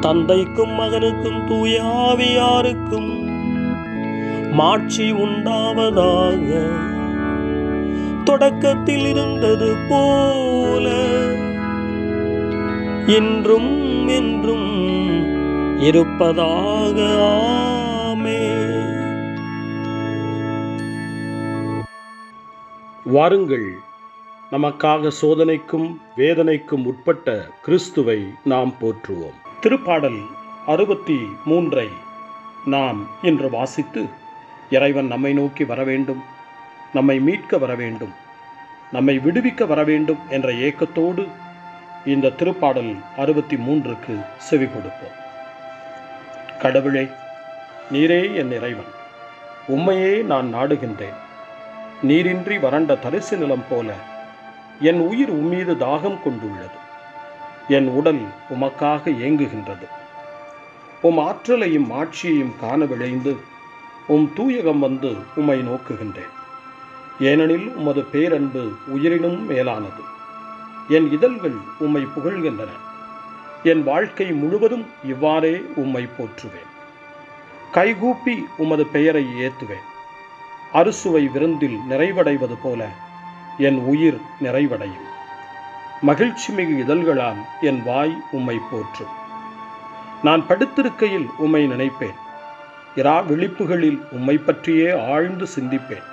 தந்தைக்கும் மகனுக்கும் தூயாவியாருக்கும் மாட்சி உண்டாவதாக. தொடக்கத்தில் இருந்தது போல இன்றும் என்றும் இருப்பதாக. ஆமே வாருங்கள் நமக்காக சோதனைக்கும் வேதனைக்கும் உட்பட்ட கிறிஸ்துவை நாம் போற்றுவோம். திருப்பாடல் அறுபத்தி மூன்றை நாம் இன்று வாசித்து இறைவன் நம்மை நோக்கி வர வேண்டும் நம்மை மீட்க வர வேண்டும் நம்மை விடுவிக்க வர வேண்டும் என்ற ஏக்கத்தோடு இந்த திருப்பாடல் அறுபத்தி மூன்றுக்கு செவி கொடுப்போம். கடவுளே நீரே என் இறைவன் உம்மையே நான் நாடுகின்றேன். நீரின்றி வறண்ட தரிசு நிலம் போல என் உயிர் உம்மீது தாகம் கொண்டுள்ளது. என் உடல் உமக்காக ஏங்குகின்றது. உம் ஆற்றலையும் ஆட்சியையும் காண விளைந்து உம் தூயகம் வந்து உம்மை நோக்குகின்றேன். ஏனெனில் உமது பேரன்பு உயிரினும் மேலானது. என் இதழ்கள் உம்மை புகழ்கின்றன. என் வாழ்க்கை முழுவதும் இவ்வாறே உம்மை போற்றுவேன். கைகூப்பி உமது பெயரை ஏத்துவேன். அறுசுவை விருந்தில் நிறைவடைவது போல என் உயிர் நிறைவடையும். மகிழ்ச்சி மிகு இதழ்களால் என் வாய் உம்மை போற்றும் நான் படுத்திருக்கையில் உம்மை நினைப்பேன். இரா விழிப்புகளில் உம்மை பற்றியே ஆழ்ந்து சிந்திப்பேன்.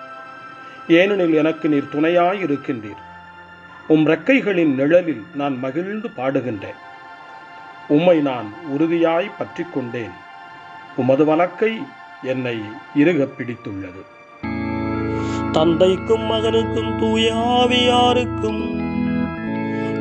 ஏனெனில் எனக்கு நீர் துணையாய் இருக்கின்றீர் உம் ரெக்கைகளின் நிழலில் நான் மகிழ்ந்து பாடுகின்றேன். உம்மை நான் உறுதியாய் பற்றி கொண்டேன் உமது வழக்கை என்னை இறுக பிடித்துள்ளது. தந்தைக்கும் மகனுக்கும் தூயாவியாருக்கும்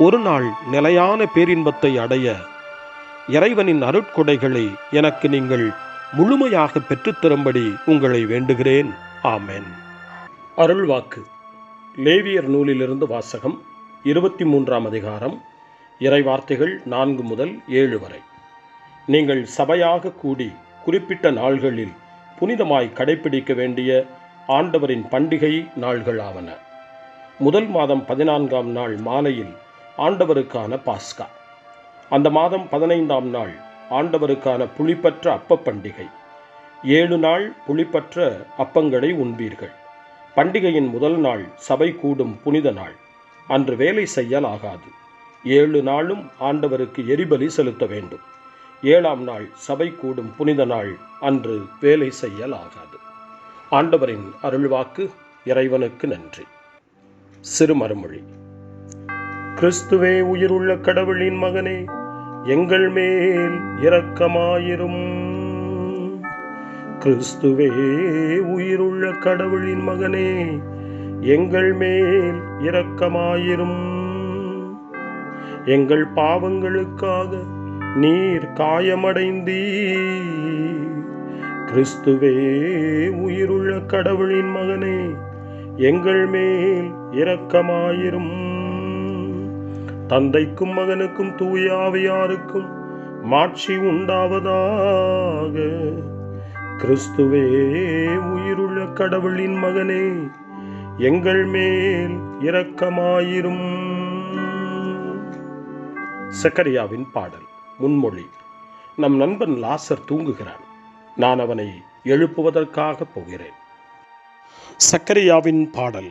ஒரு நாள் நிலையான பேரின்பத்தை அடைய இறைவனின் அருட்கொடைகளை எனக்கு நீங்கள் முழுமையாக பெற்றுத்தரும்படி உங்களை வேண்டுகிறேன். ஆமென். அருள்வாக்கு. லேவியர் நூலிலிருந்து வாசகம் இருபத்தி மூன்றாம் அதிகாரம் இறைவார்த்தைகள் நான்கு முதல் ஏழு வரை. நீங்கள் சபையாக கூடி குறிப்பிட்ட நாள்களில் புனிதமாய் கடைப்பிடிக்க வேண்டிய ஆண்டவரின் பண்டிகை நாள்களாவன. முதல் மாதம் பதினான்காம் நாள் மாலையில் ஆண்டவருக்கான பாஸ்கா. அந்த மாதம் பதினைந்தாம் நாள் ஆண்டவருக்கான புளிப்பற்ற அப்ப பண்டிகை. ஏழு நாள் புளிப்பற்ற அப்பங்களை உண்பீர்கள். பண்டிகையின் முதல் நாள் சபை கூடும் புனித நாள். அன்று வேலை செய்யல் ஆகாது. ஏழு நாளும் ஆண்டவருக்கு எரிபலி செலுத்த வேண்டும். ஏழாம் நாள் சபை கூடும் புனித நாள் அன்று வேலை செய்யல் ஆகாது. ஆண்டவரின் அருள்வாக்கு இறைவனுக்கு நன்றி. சிறு மறுமொழி கிறிஸ்துவே உயிருள்ள கடவுளின் மகனே எங்கள் மேல் இரக்கமாயிரும். கிறிஸ்துவே உயிருள்ள கடவுளின் மகனே எங்கள் மேல் இரக்கமாயிரும். எங்கள் பாவங்களுக்காக நீர் காயமடைந்தீ கிறிஸ்துவே உயிருள்ள கடவுளின் மகனே எங்கள் மேல் இரக்கமாயிரும். தந்தைக்கும் மகனுக்கும் தூய ஆவியாருக்கும் மாட்சி உண்டாவதாக. கிறிஸ்துவே உயிருள்ள கடவுளின் மகனே எங்கள் மேல் இரக்கமாயிரும். சக்கரியாவின் பாடல் முன்மொழி. நம் நண்பன் லாசர் தூங்குகிறான். நான் அவனை எழுப்புவதற்காக போகிறேன். சக்கரியாவின் பாடல்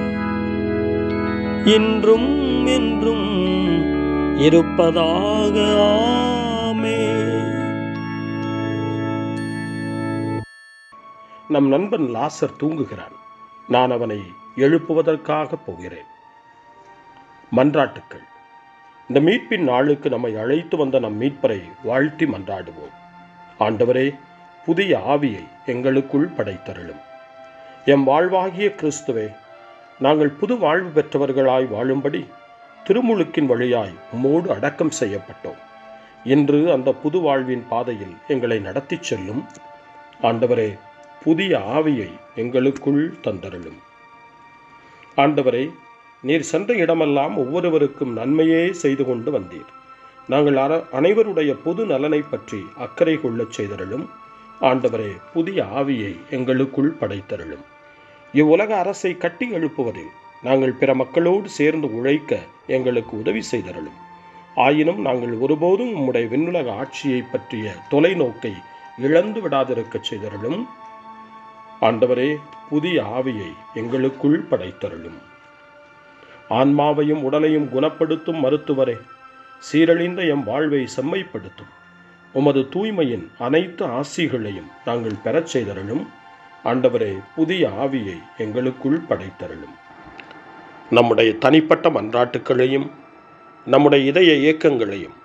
இன்றும் என்றும் இருப்பதாக ஆமே. நம் நண்பன் லாசர் தூங்குகிறான். நான் அவனை எழுப்புவதற்காக போகிறேன். மன்றாட்டுக்கள். இந்த மீட்பின் நாளுக்கு நம்மை அழைத்து வந்த நம் மீட்பரை வாழ்த்தி மன்றாடுவோம். ஆண்டவரே புதிய ஆவியை எங்களுக்குள் படைத்தருளும். எம் வாழ்வாகிய கிறிஸ்துவே நாங்கள் புது வாழ்வு பெற்றவர்களாய் வாழும்படி திருமுழுக்கின் வழியாய் உம்மோடு அடக்கம் செய்யப்பட்டோம். இன்று அந்த புது வாழ்வின் பாதையில் எங்களை நடத்திச் செல்லும் ஆண்டவரே புதிய ஆவியை எங்களுக்குள் தந்தருளும். ஆண்டவரே நீர் சென்ற இடமெல்லாம் ஒவ்வொருவருக்கும் நன்மையே செய்து கொண்டு வந்தீர். நாங்கள் அர அனைவருடைய பொது நலனை பற்றி அக்கறை கொள்ளச் செய்தருளும். ஆண்டவரே புதிய ஆவியை எங்களுக்குள் படைத்தருளும். இவ்வுலக அரசை கட்டி எழுப்புவதில் நாங்கள் பிற மக்களோடு சேர்ந்து உழைக்க எங்களுக்கு உதவி செய்தருளும். ஆயினும் நாங்கள் ஒருபோதும் உம்முடைய விண்ணுலக ஆட்சியை பற்றிய தொலைநோக்கை இழந்து விடாதிருக்கச் செய்தருளும். ஆண்டவரே புதிய ஆவியை எங்களுக்குள் படைத்தருளும். ஆன்மாவையும் உடலையும் குணப்படுத்தும் மருத்துவரே சீரழிந்த எம் வாழ்வை செம்மைப்படுத்தும். உமது தூய்மையின் அனைத்து ஆசிகளையும் நாங்கள் பெறச் செய்தருளும். ஆண்டவரே புதிய ஆவியை எங்களுக்குள் படைத்தருளும். நம்முடைய தனிப்பட்ட மன்றாட்டுக்களையும் நம்முடைய இதய இயக்கங்களையும்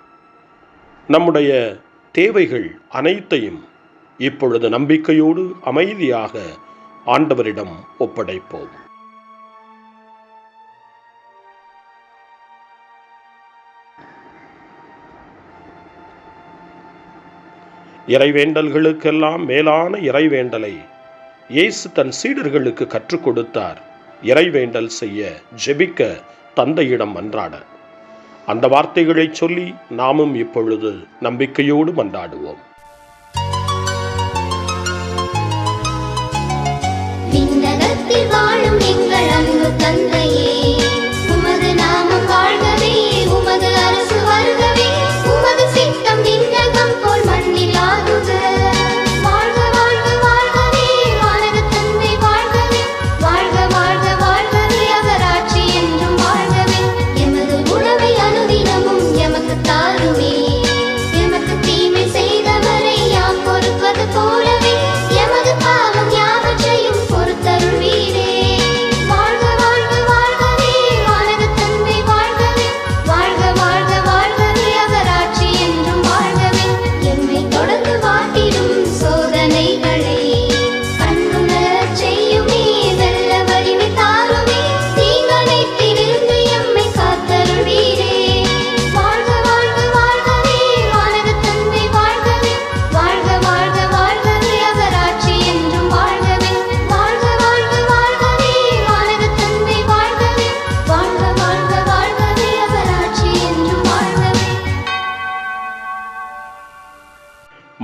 நம்முடைய தேவைகள் அனைத்தையும் இப்பொழுது நம்பிக்கையோடு அமைதியாக ஆண்டவரிடம் ஒப்படைப்போம். இறைவேண்டல்களுக்கெல்லாம் மேலான இறைவேண்டலை இயேசு தன் சீடர்களுக்கு கற்றுக் கொடுத்தார். இறைவேண்டல் செய்ய ஜெபிக்க தந்தையிடம் மன்றாட அந்த வார்த்தைகளைச் சொல்லி நாமும் இப்பொழுது நம்பிக்கையோடு மன்றாடுவோம்.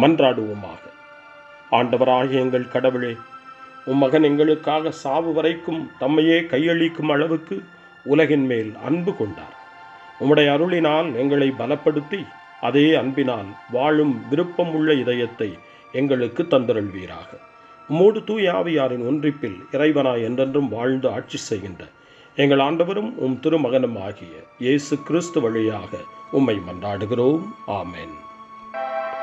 மன்றாடுவோமாக. ஆண்டவராகிய எங்கள் கடவுளே உம் மகன் எங்களுக்காக சாவு வரைக்கும் தம்மையே கையளிக்கும் அளவுக்கு உலகின் மேல் அன்பு கொண்டார். உம்முடைய அருளினால் எங்களை பலப்படுத்தி அதே அன்பினால் வாழும் விருப்பமுள்ள இதயத்தை எங்களுக்கு தந்தருள்வீராக. உம்மோடு தூய் ஆவியாரின் ஒன்றிப்பில் இறைவனாய் என்றென்றும் வாழ்ந்து ஆட்சி செய்கின்ற எங்கள் ஆண்டவரும் உம் திருமகனும் ஆகிய இயேசு கிறிஸ்து வழியாக உம்மை மன்றாடுகிறோம். ஆமேன்.